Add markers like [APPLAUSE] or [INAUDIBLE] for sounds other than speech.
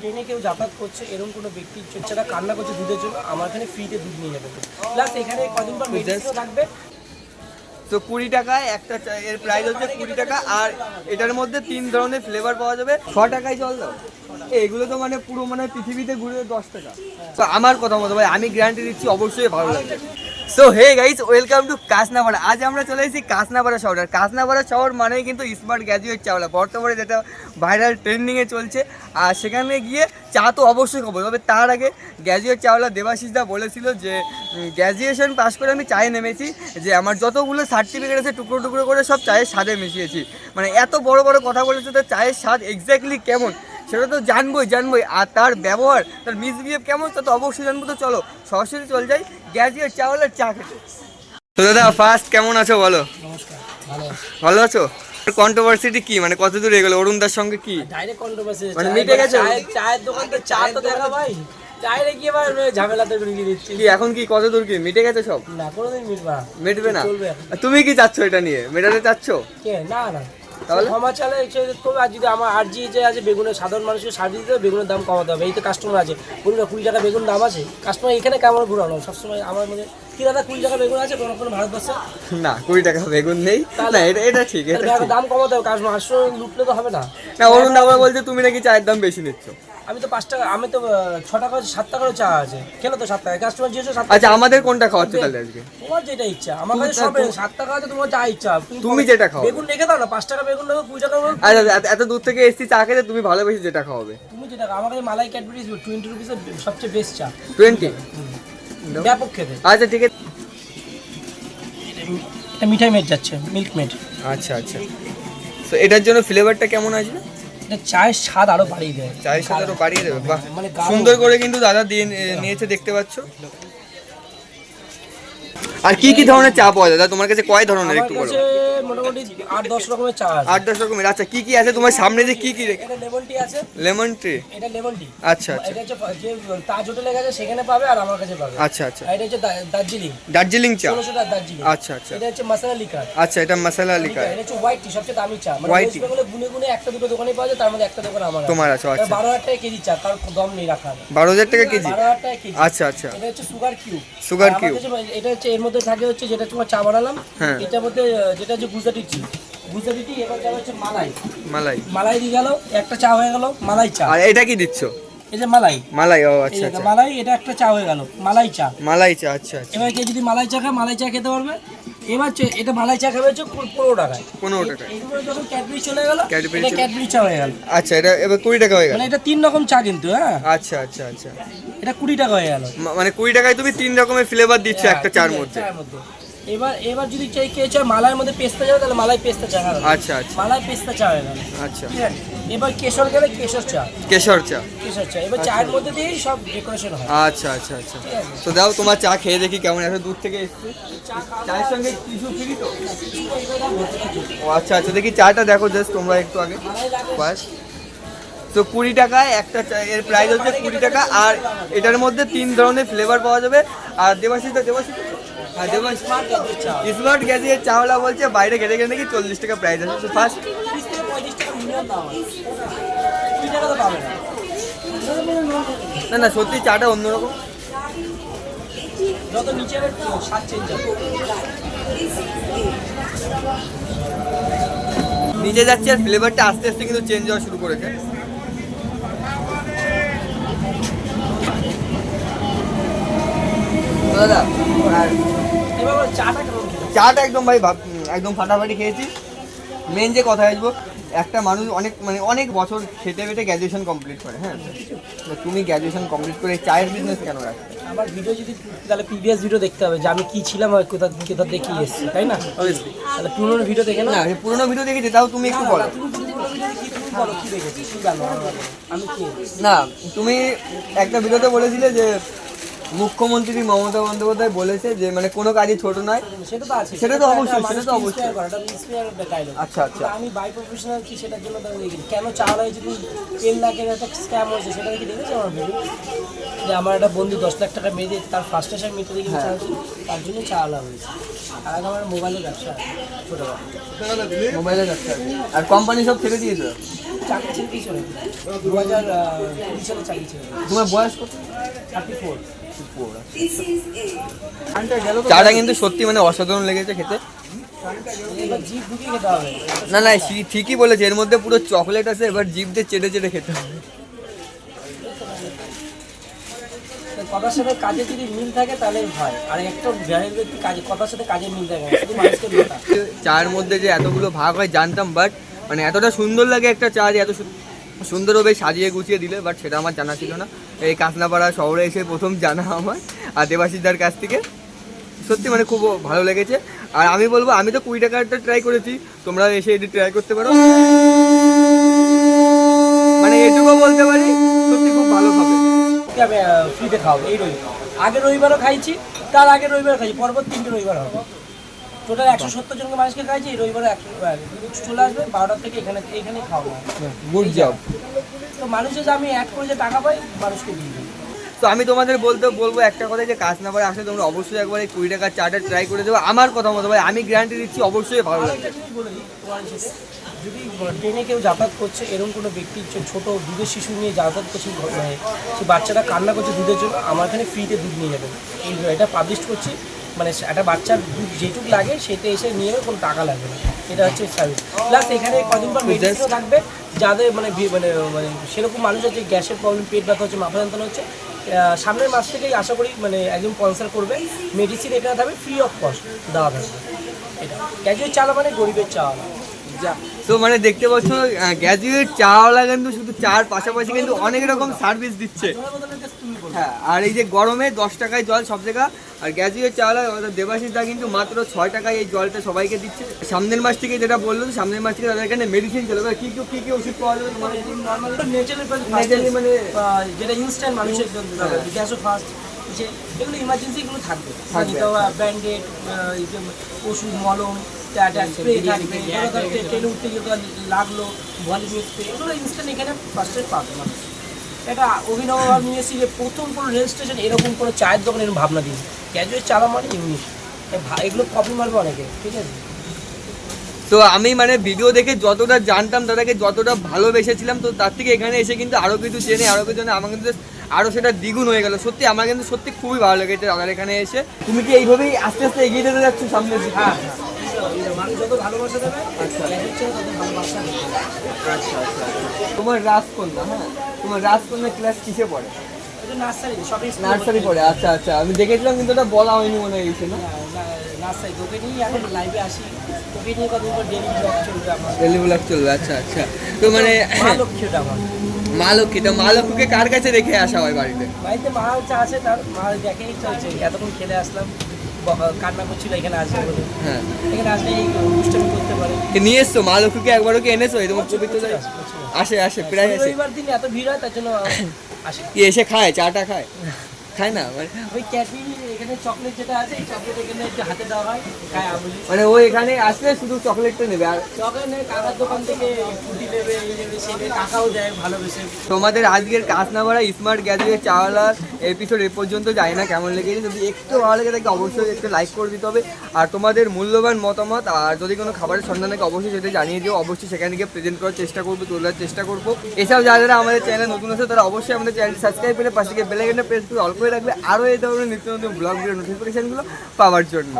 ট্রেনে কেউ যাতায়াত করছে এরকম কোনো ব্যক্তি বাচ্চারা কান্না করছে দুধের জন্য আমার এখানে ফ্রিতে দুধ নিয়ে যাবে। প্লাস এখানে কদিন পর মেডিসিনও থাকবে। তো কুড়ি টাকায় একটা এর প্রাইস হচ্ছে কুড়ি টাকা আর এটার মধ্যে তিন ধরনের ফ্লেভার পাওয়া যাবে। ছ টাকায় জল দাও। এগুলো তো মানে পুরো মানে পৃথিবীতে ঘুরে দশ টাকা। তো আমার কথা মতো ভাই আমি গ্যারান্টি দিচ্ছি অবশ্যই ভালো লাগবে। So hey guys welcome to Kasnapara আজ আমরা চলে এসেছি কাসনাপাড়া শহর। আর কাসনাপাড়া শহর মানেই কিন্তু স্মার্ট গ্র্যাজুয়েট চাওলা। বর্তমানে যেটা ভাইরাল ট্রেন্ডিংয়ে চলছে, আর সেখানে গিয়ে চা তো অবশ্যই খাব। তবে তার আগে গ্র্যাজুয়েট চাওলা দেবাশিস দা বলেছিল যে গ্র্যাজুয়েশন পাস করে আমি চায়ে নেমেছি, যে আমার যতগুলো সার্টিফিকেট আছে, টুকরো টুকরো করে সব চায়ের স্বাদে মিশিয়েছি। মানে এত বড় বড় কথা বলেছে, তো চায়ের স্বাদ এক্স্যাক্টলি কেমন? সেটা তো জানবোই জানবোই। আর তার ব্যবহার তার মিসবিহেভ কেমন তা তো অবশ্যই জানব। তো চলো সরাসরি চল যাই গ্র্যাজুয়েট চাওয়ালার চা খেতে। তো দাদা ফার্স্ট কেমন আছো বলো? নমস্কার ভালো আছো। কন্ট্রোভার্সিটি কি? মানে কত দূর এগোলো? অরুণ দার সঙ্গে কি? ডাইরেক্ট কন্ট্রোভার্সি মানে মিটে গেছে? চায়ের দোকান তো চা তো দেখা ভাই। ডাইরেক্ট গিয়ে এবার ঝামেলাতে ঢুকিয়ে দিচ্ছি? কি এখন কি কত দূর কি? মিটে গেছে সব? না কোনোদিন মিটবা মিটবে না? চলবে। এখন। তুমি কি চাচ্ছ এটা নিয়ে? মেটাতে চাচ্ছো? কে? না না। তাহলে? ক্ষমা চালে আর যদি আমার আর জি যে আছে বেগুনের সাধারণ মানুষের সার্ভিস দিতে বেগুনের দাম কমাতে হবে। এই তো কাস্টমার আছে। কুড়ি না কুড়ি টাকা বেগুন দাম আছে। কাস্টমার এখানে কেমন ঘুরানো সবসময় আমার মধ্যে কি দাদা কুড়ি টাকা বেগুন আছে? কোনো কোনো ভারতবর্ষে? না কুড়ি টাকা বেগুন নেই। না এটা এটা ঠিক এটা দাম কমাতে হবে কাস্টমার আসলে লুটলে তো হবে না। না অরুণ দাবা বলছে তুমি নাকি চায়ের দাম বেশি নিচ্ছ? আমি তো পাঁচ টাকা আমি তো ছ টাকা সাত টাকারও চা আছে। কেন তো সাত টাকা কাস্টমার জিজ্ঞেস সাত আচ্ছা আমাদের কোনটা খাওয়াচ্ছ তাহলে আজকে? তোমার যেটা ইচ্ছা আমার কাছে সব সাত টাকা আছে তোমার যা ইচ্ছা। তুমি যেটা খাও। বেগুন রেখে দাও না পাঁচ টাকা বেগুন নেব কুড়ি টাকা আচ্ছা এত- দূর থেকে এসছি চা খেতে তুমি ভালোবেসে যেটা খাওয়াবে। তুমি যেটা খাও, আমার কাছে মালাই ক্যাডবেরিজ টোয়েন্টি রুপিসের সবচেয়ে বেস্ট চা। টোয়েন্টি ব্যাপক খেতে। আচ্ছা ঠিক আছে। এটা মিঠাই মেট যাচ্ছে মিল্ক মেট আচ্ছা আচ্ছা। তো এটার জন্য ফ্লেভারটা কেমন আসবে? চায়ের স্বাদ আরও বাড়িয়ে দেয়। চায়ের স্বাদ আরও বাড়িয়ে দেবে বাহ। মানে সুন্দর করে কিন্তু দাদা দিয়ে নিয়েছে দেখতে পাচ্ছ। আর কি কি ধরনের চা পাওয়া যায়? দাদা তোমার কাছে কয় ধরনের একটু বলো। মোটামুটি আট দশ রকমের চা আছে। আট দশ রকমের। আচ্ছা কি কি আছে তোমার সামনে যে কি কি এটা লেমন টি আছে। লেমন ট্রি এটা লেমন টি। আচ্ছা আচ্ছা। এটা হচ্ছে যে তাজ হোটেলে গেছে সেখানে পাবে আর আমার কাছে পাবে। আচ্ছা আচ্ছা। এটা হচ্ছে দার্জিলিং। দার্জিলিং চা? ষোলোশো টাকা দার্জিলিং। আচ্ছা আচ্ছা। এটা হচ্ছে মশলা লিকার আচ্ছা এটা মশলা লিখা এটা হচ্ছে হোয়াইট টি সবচেয়ে দামি চা। মানে ওয়েস্ট বেঙ্গলে গুনে গুনে একটা দুটো দোকানে পাওয়া যায় তার মধ্যে একটা দোকান আমার তোমার আছে, আচ্ছা। বারো হাজার টাকা কেজি চা তার দম নেই রাখা বারো হাজার টাকা কেজি? বারো হাজার টাকা কেজি। আচ্ছা আচ্ছা। এটা হচ্ছে সুগার কিউব Sugar cube। এটা হচ্ছে এর মধ্যে থাকে হচ্ছে যেটা তোমার চা বানালাম হ্যাঁ। এটার মধ্যে যেটা হচ্ছে গুজরাটি টি গুজরাটি টি এবার যাবে হচ্ছে মালাই। মালাই। মালাই দিয়ে গেল একটা চা হয়ে গেল মালাই চা। আর এটা কি দিচ্ছ? এই যে মালাই। মালাই ও আচ্ছা আচ্ছা। মালাই এটা একটা চা হয়ে গেল মালাই চা। মালাই চা আচ্ছা আচ্ছা। এবার কেউ যদি মালাই চা খায় মালাই চা খেতে পারবে। এবার এটা মালাই চা খাবে হচ্ছে পনেরো টাকায়। পনেরো টাকা এরপরে যখন ক্যাডবেরি চলে গেল Cadbury ক্যাডবেরি চা হয়ে গেল। আচ্ছা এটা এবার কুড়ি টাকা হয়ে গেল। মানে এটা তিন রকম চা কিন্তু হ্যাঁ? আচ্ছা আচ্ছা আচ্ছা। এটা কুড়ি টাকা হয়ে গেল। মানে কুড়ি টাকায় তুমি তিন রকমের ফ্লেভার দিচ্ছ হ্যাঁ, একটা চার মধ্যে। এবার এবার যদি চাই কেউ চায় মালাইয়ের মধ্যে পেস্তা যাবে তাহলে মালাই পেস্তা চা আচ্ছা আচ্ছা। মালাই পেস্তা চা হয়ে আচ্ছা। এবার কেশর গেলে কেশর চা। কেশর চা। কেশর চা। এবার চায়ের মধ্যে দিয়েই সব ডেকোরেশন হয়। আচ্ছা আচ্ছা আচ্ছা। তো দাও তোমার চা খেয়ে দেখি কেমন এত দূর থেকে এসছি। চায়ের সঙ্গে কিছু ফ্রি তো? ও আচ্ছা আচ্ছা। দেখি চাটা দেখো জাস্ট তোমরা একটু আগে। বাস তো কুড়ি টাকায় একটা চা এর প্রাইস হচ্ছে কুড়ি টাকা। আর এটার মধ্যে তিন ধরনের ফ্লেভার পাওয়া যাবে। আর দেবাশিস দেবাশিস দেবাশিস স্মার্ট গ্যাজের চাওলা বলছে বাইরে গেলে গেলে নাকি চল্লিশ টাকা প্রাইস আছে। ফার্স্ট না। না সত্যি চাটা অন্যরকম যত নিচে স্বাদ চেঞ্জ নিচে যাচ্ছে আর ফ্লেভারটা আস্তে আস্তে কিন্তু চেঞ্জ হওয়া শুরু করেছে। দাদা চাটা চাটা একদম ভাই ভাব- একদম ফাটাফাটি খেয়েছি। মেন যে কথা আসব একটা মানুষ অনেক মানে অনেক বছর খেতে বেটে গ্র্যাজুয়েশন কমপ্লিট করে হ্যাঁ? তো তুমি গ্র্যাজুয়েশন কমপ্লিট করে চায়ের বিজনেস কেন রাখছো? আমার ভিডিও যদি তাহলে প্রিভিয়াস ভিডিও দেখতে হবে যে আমি কি ছিলাম আর কোথা কোথা দেখিয়ে এসেছি তাই না? তাহলে পুরোনো ভিডিও দেখে না পুরোনো ভিডিও দেখেছি তাও তুমি একটু বলো। কি কি কি না তুমি একটা ভিডিওতে বলেছিলে যে মুখ্যমন্ত্রী মমতা বন্দ্যোপাধ্যায় বলেছে যে মানে কোনো কাজই ছোট নয়। সেটা তো আছে। সেটা তো অবশ্যই, সেটা তো অবশ্যই। আচ্ছা, আচ্ছা। আমি বাই প্রফেশনাল কি সেটার জন্য কেন চাওয়া হয় যদি তিন লাখের একটা স্ক্যাম হয়েছে সেটা কি দেখেছি আমার ভিডিও যে আমার একটা বন্ধু দশ লাখ টাকা মেরে তার ফার্স্টেশন মিটে দেখে তার জন্য চাওয়া হয়েছে। আর আমার মোবাইলের ব্যবসা ছোটোবেলা মোবাইলের ব্যবসা। আর কোম্পানি সব ছেড়ে দিয়েছে? চাকরি ছেড়ে দিয়ে দু হাজার কুড়ি সালে চাকরি ছেড়ে তোমার বয়স কত? থার্টি ফোর চাটা কিন্তু সত্যি মানে অসাধারণ লেগেছে খেতে। না না সি- ঠিকই বলেছে এর মধ্যে পুরো চকলেট আছে এবার জিভ দিয়ে চেটে চেটে খেতে হবে। কথার সাথে কাজে যদি মিল থাকে তাহলে হয়। আর একটা ব্যক্তি কাজে কথার সাথে কাজে মিল থাকে শুধু মানুষকে চায়ের মধ্যে যে এতগুলো ভাগ হয় জানতাম বাট মানে এতটা সুন্দর লাগে একটা চা যে এত সুন্দরভাবে সাজিয়ে গুছিয়ে দিলে বাট সেটা আমার জানা ছিল না। এই কাঁচনাপাড়া শহরে এসে প্রথম জানা আমার, আর দেবাশিসদার কাছ থেকে। সত্যি মানে খুব ভালো লেগেছে। আর আমি বলব, আমি তো কুড়ি টাকারটা ট্রাই করেছি। তোমরা এসে এটি ট্রাই করতে পারো। মানে এটুকু বলতে পারি, সত্যি খুব ভালো ওকে, আমি ফ্রিতে এই রবিবার আগের রবিবারও খাইছি, তার আগের রবিবার খাইছি, পরপর তিনটে রবিবার হবে। টোটাল একশো সত্তর জনকে মানুষকে খাইছি রবিবারে একশো চলে আসবে বারোটার থেকে এখানে এখানে খাওয়াবো গুড জব। তো মানুষের যে আমি অ্যাড করে যে টাকা পাই মানুষকে দিয়ে দিই। তো আমি তোমাদের বলতে বলব একটা কথা যে কাজনাপাড়ে আসলে তোমরা অবশ্যই একবার এই কুড়ি টাকার চাটা ট্রাই করে দেবো। আমার কথা মতো ভাই আমি গ্যারান্টি দিচ্ছি অবশ্যই ভালো লাগবে। যদি ট্রেনে কেউ যাতায়াত করছে এরকম কোনো ব্যক্তি ছোট দুধের শিশু নিয়ে যাতায়াত করছে মানে সে বাচ্চাটা কান্না করছে দুধের জন্য আমার এখানে ফ্রিতে দুধ নিয়ে যাবেন এই এটা পাবলিশ করছি। মানে একটা বাচ্চার দুধ যেটুক লাগে সেটা এসে নিয়ে কোনো টাকা লাগবে না। এটা হচ্ছে সার্ভিস প্লাস এখানে কদিন পর মেডিসিনও থাকবে। যাদের মানে মানে মানে সেরকম মানুষ আছে গ্যাসের প্রবলেম পেট ব্যথা হচ্ছে মাথা যন্ত্রণা হচ্ছে সামনের মাস থেকেই আশা করি মানে একজন স্পন্সার করবে। মেডিসিন এখানে থাকবে ফ্রি অফ কস্ট দেওয়া থাকবে। এটা। ক্যাজুয়াল চালা মানে গরিবের চাওয়া যা। তো মানে দেখতে পাচ্ছ গ্র্যাজুয়েট চাওয়ালা কিন্তু শুধু চার পাশাপাশি কিন্তু অনেক রকম সার্ভিস দিচ্ছে। হ্যাঁ আর এই যে গরমে দশ টাকায় জল সব জায়গা আর গ্র্যাজুয়েট চাওয়ালা দেবাশিস দা কিন্তু মাত্র ছয় টাকায় এই জলটা সবাইকে দিচ্ছে। সামনের মাস থেকে যেটা বলল সামনের মাস থেকে তাদের এখানে মেডিসিন চলে। কি কি কি কি ওষুধ পাওয়া যাবে তোমার নর্মালি ন্যাচারাল মানে- যেটা ইনস্ট্যান্ট মানুষের জন্য গ্যাসও ফাস্ট এগুলো ইমার্জেন্সি এগুলো থাকবে। থাকবে। ব্যান্ডেড ওষুধ মলম স্প্রে থাকবে। ধরো ট্রেনে উঠতে গিয়ে লাগল ভলিউম স্প্রে এগুলো ইনস্ট্যান্ট এখানে ফার্স্ট এড পাবে মানুষ। এটা অভিনব নিয়ে এসেছি যে প্রথম কোনো রেল স্টেশন এরকম কোনো চায়ের দোকান এরকম ভাবনা দিয়েছে গ্যাজুয়েট চালা মানে ইউনিক এগুলো কপি মারবে অনেকে ঠিক আছে? তো আমি মানে ভিডিও দেখে যতটা জানতাম তাদেরকে যতটা ভালোবেসেছিলাম তো তার থেকে এখানে এসে কিন্তু আরও কিছু জেনে আরও কিছু জেনে আমার কিন্তু আরও সেটা দ্বিগুণ হয়ে গেল। সত্যি আমার কিন্তু সত্যি খুবই ভালো লেগেছে দাদার এখানে এসে। তুমি কি এইভাবেই আস্তে আস্তে এগিয়ে যেতে যাচ্ছ সামনে? হ্যাঁ। দেবে আচ্ছা। আচ্ছা তোমার রাজকন্যা হ্যাঁ? তোমার রাজকন্যা ক্লাস কিসে পড়ে? নার্সারি পড়ে আচ্ছা আচ্ছা। আমি দেখেছিলাম কিন্তু ওটা বলা হয়নি মনে হয়েছে না নার্সারি তোকে নিয়ে এখন লাইভে আসি। তোকে নিয়ে কতদিন পর ডেলি ব্লগ চলবে আমার। ডেলি ব্লগ চলবে আচ্ছা আচ্ছা। তো মানে লক্ষ্মী আমার। মা লক্ষ্মী তো মা লক্ষ্মীকে কার কাছে রেখে আসা হয় বাড়িতে? বাড়িতে মা হচ্ছে আছে তার মা দেখেই চলছে। এতক্ষণ খেলে আসলাম। কান্না করছিল এখানে আসবে বলে। হ্যাঁ। এখানে আসলে এই অনুষ্ঠান করতে পারে। নিয়ে এসছো? মা লক্ষ্মীকে একবারও কি এনেছো? তোমার ছবি তো আসে আসে প্রায় আসে। রবিবার দিন এত ভিড় হয় তার জন্য [LAUGHS] আসে। কি এসে খায়? চাটা খায়? [LAUGHS] খায় না? মানে ওই ক্যাডবি এখানে চকলেট যেটা আছে এই চকলেট এখানে একটু হাতে দেওয়া হয়। খায় আমুলি মানে ও এখানে আসলে শুধু চকলেটটা নেবে আর চকলেট নেই কাকার দোকান থেকে ফুটি নেবে এই নেবে সে কাকাও দেয় ভালোবেসে। তোমাদের আজকের কাজনামারা স্মার্ট গ্যাজুয়েট চাওয়ালার এপিসোড এ পর্যন্ত যায় না কেমন লেগেছে? যদি একটু ভালো লেগে থাকে অবশ্যই একটু লাইক করে দিতে হবে। আর তোমাদের মূল্যবান মতামত আর যদি কোনো খাবারের সন্ধান থাকে অবশ্যই সেটা জানিয়ে দিও। অবশ্যই সেখানে গিয়ে প্রেজেন্ট করার চেষ্টা করব তোলার চেষ্টা করব। এসব যারা যারা আমাদের চ্যানেল নতুন আছে তারা অবশ্যই আমাদের চ্যানেলটি সাবস্ক্রাইব করে পাশে গিয়ে বেলাইকনটা প্রেস করে অল করে রাখবে। আরও এই ধরনের নিত্য নতুন ব্লগ ভিডিও নোটিফিকেশনগুলো পাওয়ার জন্য।